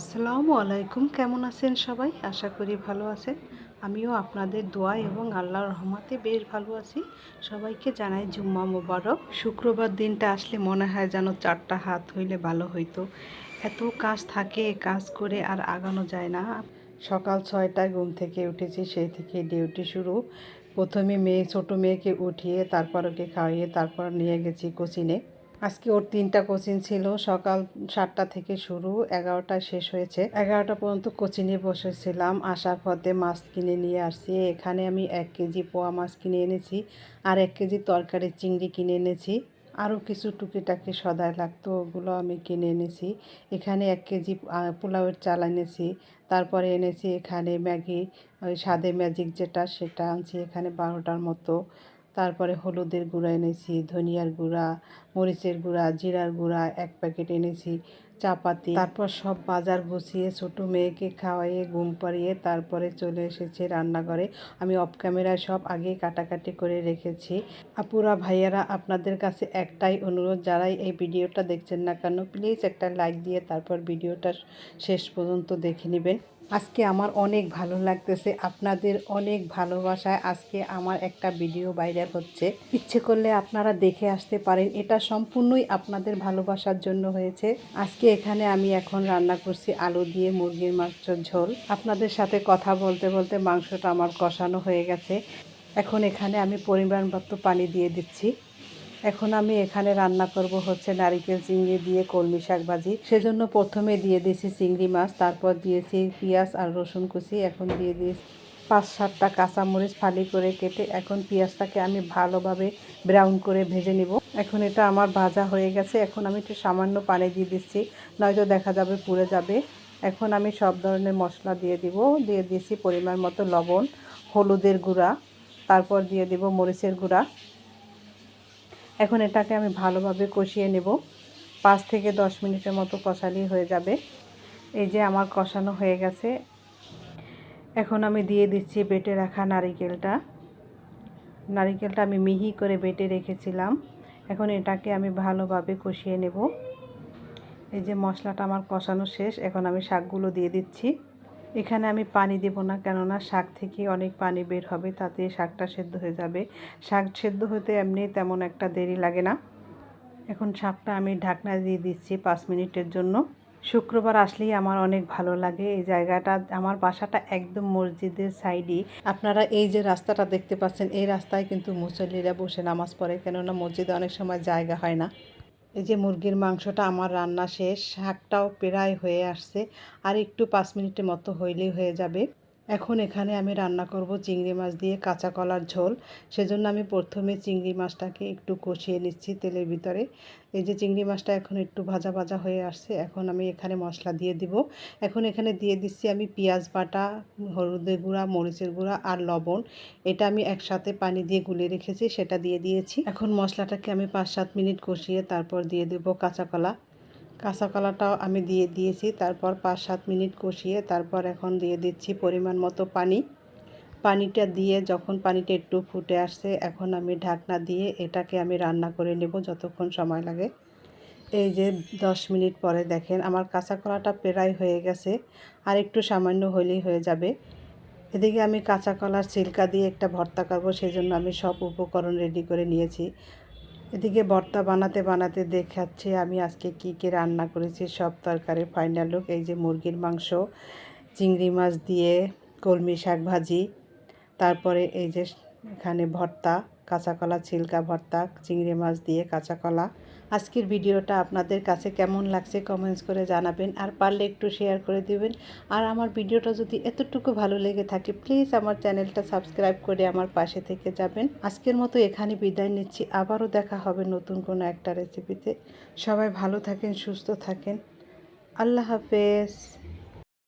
আসসালামু আলাইকুম। কেমন আছেন সবাই? আশা করি ভালো আছেন। আমিও আপনাদের দোয়া এবং আল্লাহর রহমাতে বেশ ভালো আছি। সবাইকে জানাই জুম্মা মোবারক। শুক্রবার দিনটা আসলে মনে হয় যেন চারটা হাত হইলে ভালো হইতো। এত কাজ থাকে, কাজ করে আর আগানো যায় না। সকাল ছয়টায় ঘুম থেকে উঠেছি, সেই থেকে ডিউটি শুরু। প্রথমে মেয়ে, ছোট মেয়েকে উঠিয়ে, তারপর ওকে খাইয়ে, তারপর নিয়ে গেছি কোচিনে। আজকে ওর তিনটা কোচিং ছিল, সকাল সাতটা থেকে শুরু এগারোটায় শেষ হয়েছে। এগারোটা পর্যন্ত কোচিংয়ে বসেছিলাম, আসার পথে মাছ কিনে নিয়ে আসছি। এখানে আমি এক কেজি পোয়া মাছ কিনে এনেছি আর এক কেজি তরকারি চিংড়ি কিনে এনেছি। আরও কিছু টুকিটাকি সদায় লাগতো, ওগুলো আমি কিনে এনেছি। এখানে এক কেজি পোলাওয়ের চাল এনেছি। তারপরে এনেছি এখানে ম্যাগি, ওই স্বাদে ম্যাজিক যেটা, সেটা আনছি এখানে বারোটার মতো। তারপরে হলুদের গুঁড়া এনেছি ধনিয়ার গুঁড়া মরিচের গুঁড়া জিরার গুঁড়া এক প্যাকেট এনেছি। চাপাতি। তারপর সব বাজার গুছিয়ে ছোটো মেয়েকে খাওয়াইয়ে, ঘুম পাড়িয়ে তারপরে চলে এসেছে রান্নাঘরে। আমি অফ ক্যামেরায় সব আগেই কাটাকাটি করে রেখেছি। আপুরা, ভাইয়ারা, আপনাদের কাছে একটাই অনুরোধ, যারাই এই ভিডিওটা দেখছেন না কেন প্লিজ একটা লাইক দিয়ে তারপর ভিডিওটা শেষ পর্যন্ত দেখে নেবেন। আজকে আমার অনেক ভালো লাগতেছে, আপনাদের অনেক ভালোবাসায় আজকে আমার একটা ভিডিও ভাইরাল হচ্ছে। ইচ্ছে করলে আপনারা দেখে আসতে পারেন, এটা সম্পূর্ণই আপনাদের ভালোবাসার জন্য হয়েছে। আজকে এখানে আমি এখন রান্না করছি আলু দিয়ে মুরগির মাংসের ঝোল। আপনাদের সাথে কথা বলতে বলতে মাংসটা আমার কষানো হয়ে গেছে। এখন এখানে আমি পরিমাণ মতো পানি দিয়ে দিচ্ছি। এখন আমি এখানে রান্না করব হচ্ছে নারিকেল চিংড়ি দিয়ে কলমি শাক ভাজি সেজন্য প্রথমে দিয়ে দিয়েছি চিংড়ি মাছ, তারপর দিয়েছি পেঁয়াজ আর রসুন কুচি। এখন দিয়ে দিয়েছি পাঁচ সাতটা কাঁচামরিচ ফালি করে কেটে এখন পেঁয়াজটাকে আমি ভালোভাবে ব্রাউন করে ভেজে নিব। এখন এটা আমার ভাজা হয়ে গেছে। এখন আমি একটু সামান্য পানি দিয়ে দিচ্ছি, নয়তো দেখা যাবে পুড়ে যাবে। এখন আমি সব ধরনের মশলা দিয়ে দিব। দিয়ে দিয়েছি পরিমাণ মতো লবণ, হলুদের গুঁড়া, তারপর দিয়ে দিব মরিচের গুঁড়া। এখন এটাকে আমি ভালোভাবে কষিয়ে নেব। পাঁচ থেকে দশ মিনিটের মতো কষালি হয়ে যাবে। এই যে আমার কষানো হয়ে গেছে। এখন আমি দিয়ে দিচ্ছি বেটে রাখা নারিকেলটা। নারিকেলটা আমি মিহি করে বেটে রেখেছিলাম। এখন এটাকে আমি ভালোভাবে কষিয়ে নেব। এই যে মশলাটা আমার কষানো শেষ, এখন আমি শাকগুলো দিয়ে দিচ্ছি। এখানে আমি পানি দেব না, কেননা শাক থেকে অনেক পানি বের হবে, তাতে শাকটা সেদ্ধ হয়ে যাবে। শাক সেদ্ধ হতে এমনি তেমন একটা দেরি লাগে না। এখন শাকটা আমি ঢাকনা দিয়ে দিচ্ছি পাঁচ মিনিটের জন্য। শুক্রবার আসলেই আমার অনেক ভালো লাগে। এই জায়গাটা, আমার বাসাটা একদম মসজিদের সাইডে আপনারা এই যে রাস্তাটা দেখতে পাচ্ছেন, এই রাস্তায় কিন্তু মুসল্লিরা বসে নামাজ পড়ে, কেননা মসজিদে অনেক সময় জায়গা হয় না। এই যে মুরগির মাংসটা, আমার রান্না শেষ, শাকটাও প্রায় হয়ে আসছে। আর একটু পাঁচ মিনিটের মতো হইলেই হয়ে যাবে। এখন এখানে আমি রান্না করব চিংড়ি মাছ দিয়ে কাঁচা কলার ঝোল। সেজন্য আমি প্রথমে চিংড়ি মাছটাকে একটু কষিয়ে নিচ্ছি তেলের ভিতরে। এই যে চিংড়ি মাছটা এখন একটু ভাজা ভাজা হয়ে আসছে, এখন আমি এখানে মশলা দিয়ে দিব। এখন এখানে দিয়ে দিচ্ছি আমি পেঁয়াজ বাটা, হলুদের গুঁড়া, মরিচের গুঁড়া আর লবণ। এটা আমি একসাথে পানি দিয়ে গুলে রেখেছি, সেটা দিয়ে দিয়েছি। এখন মশলাটাকে আমি পাঁচ সাত মিনিট কষিয়ে তারপর দিয়ে দেবো কাঁচা কলা। কাঁচা কলাটাও আমি দিয়ে দিয়েছি, তারপর পাঁচ সাত মিনিট কষিয়ে তারপর এখন দিয়ে দিচ্ছি পরিমাণ মতো পানি। পানিটা দিয়ে যখন পানিটা একটু ফুটে আসছে, এখন আমি ঢাকনা দিয়ে এটাকে আমি রান্না করে নেব যতক্ষণ সময় লাগে। এই যে দশ মিনিট পরে দেখেন আমার কাঁচা কলাটা প্রায় হয়ে গেছে, আর একটু সামান্য হলেই হয়ে যাবে। এদিকে আমি কাঁচা কলার ছিলকা দিয়ে একটা ভর্তা করব সেই জন্য আমি সব উপকরণ রেডি করে নিয়েছি। এদিকে ভর্তা বানাতে বানাতে দেখাচ্ছি আমি আজকে কি কি রান্না করেছি, সব তরকারি ফাইনাল লুক এই যে মুরগির মাংস, চিংড়ি মাছ দিয়ে কলমি শাক ভাজি, তারপরে এই যে এখানে ভর্তা। কাঁচা কলা ছিলকা ভর্তা, চিংড়ি মাছ দিয়ে কাঁচা কলা আজকের ভিডিওটা আপনাদের কাছে কেমন লাগছে কমেন্টস করে জানাবেন আর পারলে একটু শেয়ার করে দেবেন। আর আমার ভিডিওটা যদি এতটুকু ভালো লেগে থাকে প্লিজ আমার চ্যানেলটা সাবস্ক্রাইব করে আমার পাশে থেকে যাবেন। আজকের মতো এখানে বিদায় নিচ্ছি। আবারও দেখা হবে নতুন কোনো একটা রেসিপিতে সবাই ভালো থাকেন, সুস্থ থাকেন। আল্লাহ হাফেজ।